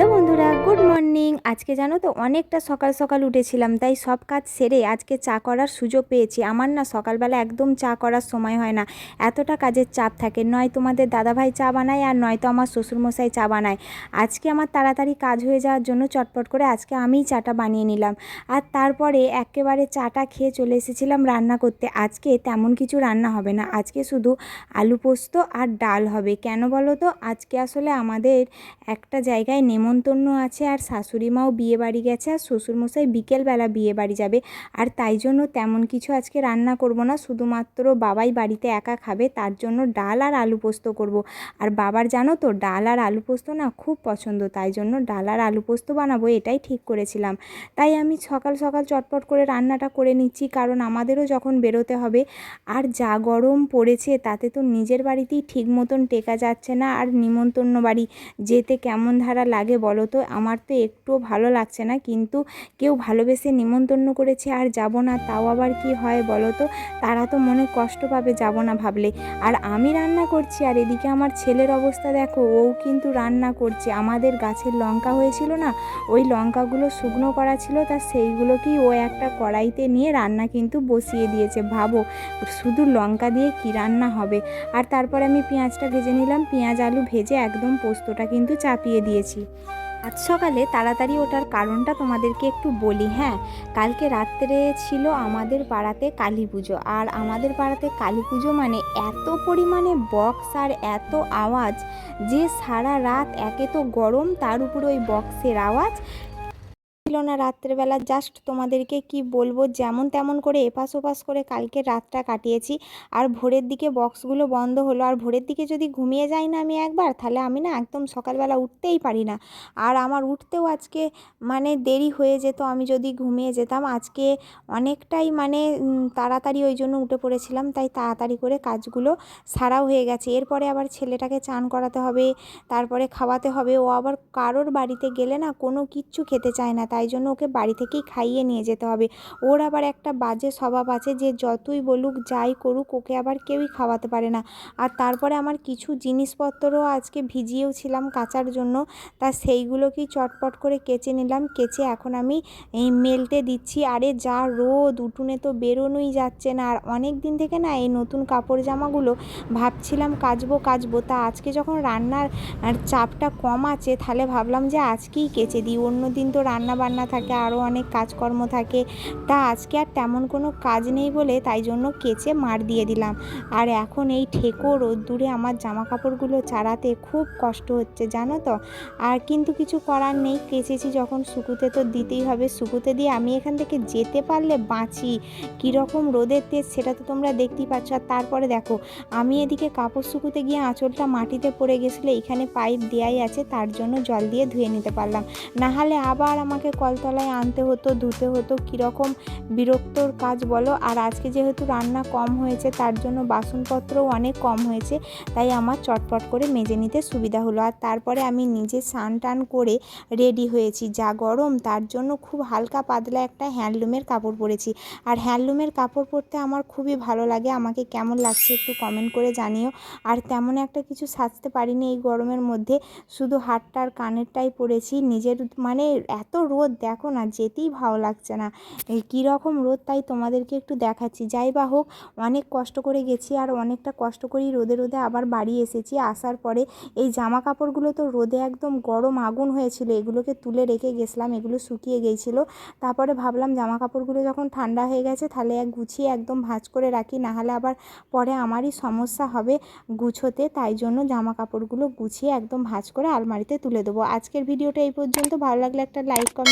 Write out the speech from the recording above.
বন্ধুরা, good morning. আজকে জানো তো অনেকটা সকাল সকাল উঠেছিলাম, তাই সব কাজ সেরে আজকে চা করার সুযোগ পেয়েছি। আমার না সকালবেলা একদম চা করার সময় হয় না, এতটা কাজের চাপ থাকে। নয় তোমাদের দাদাভাই চা বানায় আর নয়তো আমার শ্বশুরমশাই চা বানায়। আজকে আমার তাড়াতাড়ি কাজ হয়ে যাওয়ার জন্য চটপট করে আজকে আমিই চাটা বানিয়ে নিলাম। আর তারপরে একেবারে চাটা খেয়ে চলে এসেছিলাম রান্না করতে। আজকে তেমন কিছু রান্না হবে না, আজকে শুধু আলু পোস্ত আর ডাল হবে। কেন বলো তো? আজকে আসলে আমাদের একটা জায়গায় নেমন্তন্ন আছে আর শাশুড়ি মাও বিয়ে বাড়ি গেছে আর শ্বশুরমশাই বিকেলবেলা বিয়ে বাড়ি যাবে। আর তাই জন্য তেমন কিছু আজকে রান্না করব না, শুধুমাত্র বাবাই বাড়িতে একা খাবে, তার জন্য ডাল আর আলু পোস্ত করব। আর বাবার জানো তো, ডাল আর আলু পোস্ত না খুব পছন্দ, তাই জন্য ডাল আর আলু পোস্ত বানাবো, এটাই ঠিক করেছিলাম। তাই আমি সকাল সকাল চটপট করে রান্নাটা করে নিচ্ছি, কারণ আমাদেরও যখন বেরোতে হবে, আর যা গরম পড়েছে তাতে তো নিজের বাড়িতেই ঠিক মতন টেকা যাচ্ছে না, আর নিমন্তন্ন বাড়ি যেতে কেমন ধারা লাগে বলো তো, আমার তো একটুও ভালো লাগছে না, কিন্তু কেউ ভালোবেসে নিমন্তন্ন করেছে আর যাব না, তাও আবার কি হয় বলো তো? তারা তো মনে কষ্ট পাবে, যাব না ভাবলে। আর আমি রান্না করছি, আর এদিকে আমার ছেলের অবস্থা দেখো ও কিন্তু রান্না করছে। আমাদের গাছের লঙ্কা হয়েছিল না, ওই লঙ্কাগুলো শুকনো করা ছিল, তা সেইগুলোকেই ও একটা কড়াইতে নিয়ে রান্না কিন্তু বসিয়ে দিয়েছে। ভাবো, শুধু লঙ্কা দিয়ে কি রান্না হবে? আর তারপরে আমি পেঁয়াজটা ভেজে নিলাম, পেঁয়াজ আলু ভেজে একদম পোস্তটা কিন্তু চাপিয়ে দিয়েছি। আজ সকালে তাড়াতাড়ি ওঠার কারণটা তোমাদেরকে একটু বলি হ্যাঁ? কালকে রাত্রে ছিল আমাদের পাড়াতে কালী পুজো, আর আমাদের পাড়াতে কালী পুজো মানে এত পরিমাণে বক্স আর এত আওয়াজ যে সারা রাত একে তো গরম, তার উপরে ওই বক্সের আওয়াজ ছিল না রাত্রেবেলা জাস্ট তোমাদেরকে কি বলব, যেমন তেমন করে এপাশ ওপাশ করে কালকে রাতটা কাটিয়েছি। আর ভোরের দিকে বক্সগুলো বন্ধ হলো। আর ভোরের দিকে যদি ঘুমিয়ে যাই না আমি একবার, তাহলে আমি না একদম সকালবেলা উঠতেই পারি না। আর আমার উঠতেও আজকে মানে দেরি হয়ে যেত, আমি যদি ঘুমিয়ে যেতাম। আজকে অনেকটাই মানে তাড়াতাড়ি ওই জন্য উঠে পড়েছিলাম। তাই তাড়াতাড়ি করে কাজগুলো সারাও হয়ে গেছে। এরপরে আবার ছেলেটাকে চান করাতে হবে, তারপরে খাওয়াতে হবে। ও আবার কারোর বাড়িতে গেলে না কোনো কিচ্ছু খেতে চায় না। তাই জন্য ওকে বাড়ি থেকেই খাইয়ে নিয়ে যেতে হবে। ওর আবার একটা বাজে স্বভাব আছে যে যতই বলুক, যাই করুক, ওকে আবার কেউই খাওয়াতে পারে না। আর তারপরে আমার কিছু জিনিসপত্রও আজকে ভিজিয়েও ছিলাম কাচার জন্য। তা সেইগুলোকেই চটপট করে কেচে নিলাম। কেচে এখন আমি মেলতে দিচ্ছি। আরে যা রোদ, উঠোনে তো বেরোনোই যাচ্ছে না। আর অনেক দিন থেকে না এই নতুন কাপড় জামাগুলো ভাবছিলাম কাচবো কাচবো। তা আজকে যখন রান্নার চাপটা কম আছে, তাহলে ভাবলাম যে আজকেই কেচে দিই। অন্য দিন তো রান্না বান্না থাকে, আরও অনেক কাজকর্ম থাকে। তা আজকে আর তেমন কোনো কাজ নেই বলে তাই জন্য কেচে মার দিয়ে দিলাম। আর এখন এই ঠেকো রোদ্দুরে আমার জামা কাপড়গুলো চারাতে খুব কষ্ট হচ্ছে, জানো তো? আর কিন্তু কিছু করার নেই, কেচেছি যখন শুকুতে তো দিতেই হবে। শুকুতে দিয়ে আমি এখান থেকে যেতে পারলে বাঁচি। কীরকম রোদের তেজ সেটা তো তোমরা দেখতেই পাচ্ছ। আর তারপরে দেখো, আমি এদিকে কাপড় শুকুতে গিয়ে আঁচলটা মাটিতে পড়ে গেছিল, এখানে পাইপ দেওয়াই আছে, তার জন্য জল দিয়ে ধুয়ে নিতে পারলাম। নাহলে আবার আমাকে কলতলায় আনতে হতো, ধুতে হতো, কীরকম বিরক্তর কাজ বলো। আর আজকে যেহেতু রান্না কম হয়েছে, তার জন্য বাসনপত্রও অনেক কম হয়েছে, তাই আমার চটপট করে মেজে নিতে সুবিধা হলো। আর তারপরে আমি নিজে স্নান টান করে রেডি হয়েছি। যা গরম, তার জন্য খুব হালকা পাতলা একটা হ্যান্ডলুমের কাপড় পরেছি। আর হ্যান্ডলুমের কাপড় পরতে আমার খুবই ভালো লাগে। আমাকে কেমন লাগছে একটু কমেন্ট করে জানিও। আর তেমন একটা কিছু সাজতে পারিনি এই গরমের মধ্যে। শুধু হাতটার কানেরটাই পরেছি। নিজের মানে এত রোদ দেখো না, যেতেই ভালো লাগছে না। কীরকম রোদ তাই তোমাদেরকে একটু দেখাচ্ছি। যাই বা হোক, অনেক কষ্ট করে গেছি আর অনেকটা কষ্ট করেই রোদে রোদে আবার বাড়ি এসেছি। আসার পরে এই জামা কাপড়গুলো তো রোদে একদম গরম আগুন হয়েছিল, এগুলোকে তুলে রেখে গেছিলাম, এগুলো শুকিয়ে গিয়েছিল তারপরে ভাবলাম জামা কাপড়গুলো যখন ঠান্ডা হয়ে গেছে, তাহলে এক গুছিয়ে একদম ভাঁজ করে রাখি, নাহলে আবার পরে আমারই সমস্যা হবে গুছোতে। তাই জন্য জামা কাপড়গুলো গুছিয়ে একদম ভাঁজ করে আলমারিতে তুলে দেবো। আজকের ভিডিওটা এই পর্যন্ত। ভালো লাগলে একটা লাইক, কমেন্ট